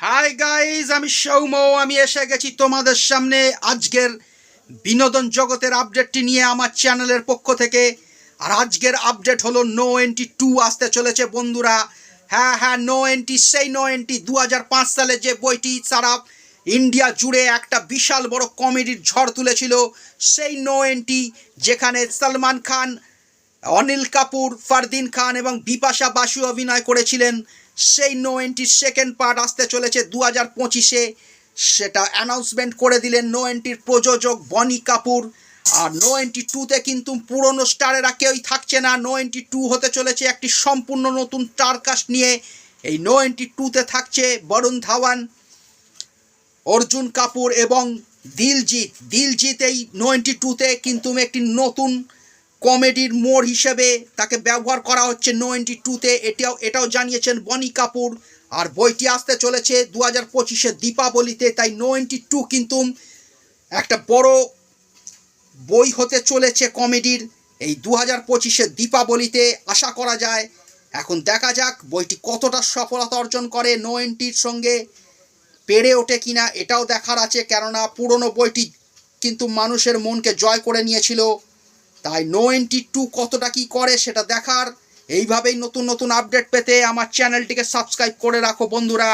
Hi guys আমি সৌম আমি এসে গেছি তোমাদের সামনে আজকের বিনোদন জগতের আপডেটটি নিয়ে আমার চ্যানেলের পক্ষ থেকে। আর আজকের আপডেট হলো নো এন্টি টু আসতে চলেছে, বন্ধুরা। হ্যাঁ হ্যাঁ নো এন্টি সেই নো এন্টি দু হাজার পাঁচ সালে যে বইটি সারা ইন্ডিয়া জুড়ে একটা বিশাল বড় কমেডির ঝড় তুলেছিল, সেই নো এন্টি যেখানে সলমান খান অনিল কাপুর, ফারদিন খান এবং বিপাশা বাসু অভিনয় করেছিলেন। সেই নো এন্টির সেকেন্ড পার্ট আসতে চলেছে দু হাজার পঁচিশে। সেটা অ্যানাউন্সমেন্ট করে দিলেন নো এন্টির প্রযোজক বনি কাপুর। আর নো এন্টি টুতে কিন্তু পুরনো স্টারেরা কেউই থাকছে না। নো এন্টি টু হতে চলেছে একটি সম্পূর্ণ নতুন স্টারকাস্ট নিয়ে। এই নো এন্টি টুতে থাকছে বরুণ ধাওয়ান, অর্জুন কাপুর এবং দিলজিৎ। দিলজিৎ এই টোয়েন্টি টুতে কিন্তু একটি নতুন কমেডির মোড় হিসেবে তাকে ব্যবহার করা হচ্ছে টোয়েন্টি টুতে এটাও এটাও জানিয়েছেন বনি কাপুর। আর বইটি আসতে চলেছে দু হাজার পঁচিশে দীপাবলিতে, তাই টোয়েন্টি টু কিন্তু একটা বড় বই হতে চলেছে কমেডির এই দু হাজার পঁচিশে দীপাবলিতে। আশা করা যায়, এখন দেখা যাক বইটি কতটা সফলতা অর্জন করে নো এন্টির সঙ্গে পেরে ওঠে কিনা, এটাও দেখার আছে। কেননা পুরনো বইটি কিন্তু মানুষের মনকে জয় করে নিয়েছিল। তাই নো এন্টি টু কতটা কি করে সেটা দেখার। এইভাবেই নতুন নতুন আপডেট পেতে আমার চ্যানেলটিকে সাবস্ক্রাইব করে রাখো বন্ধুরা।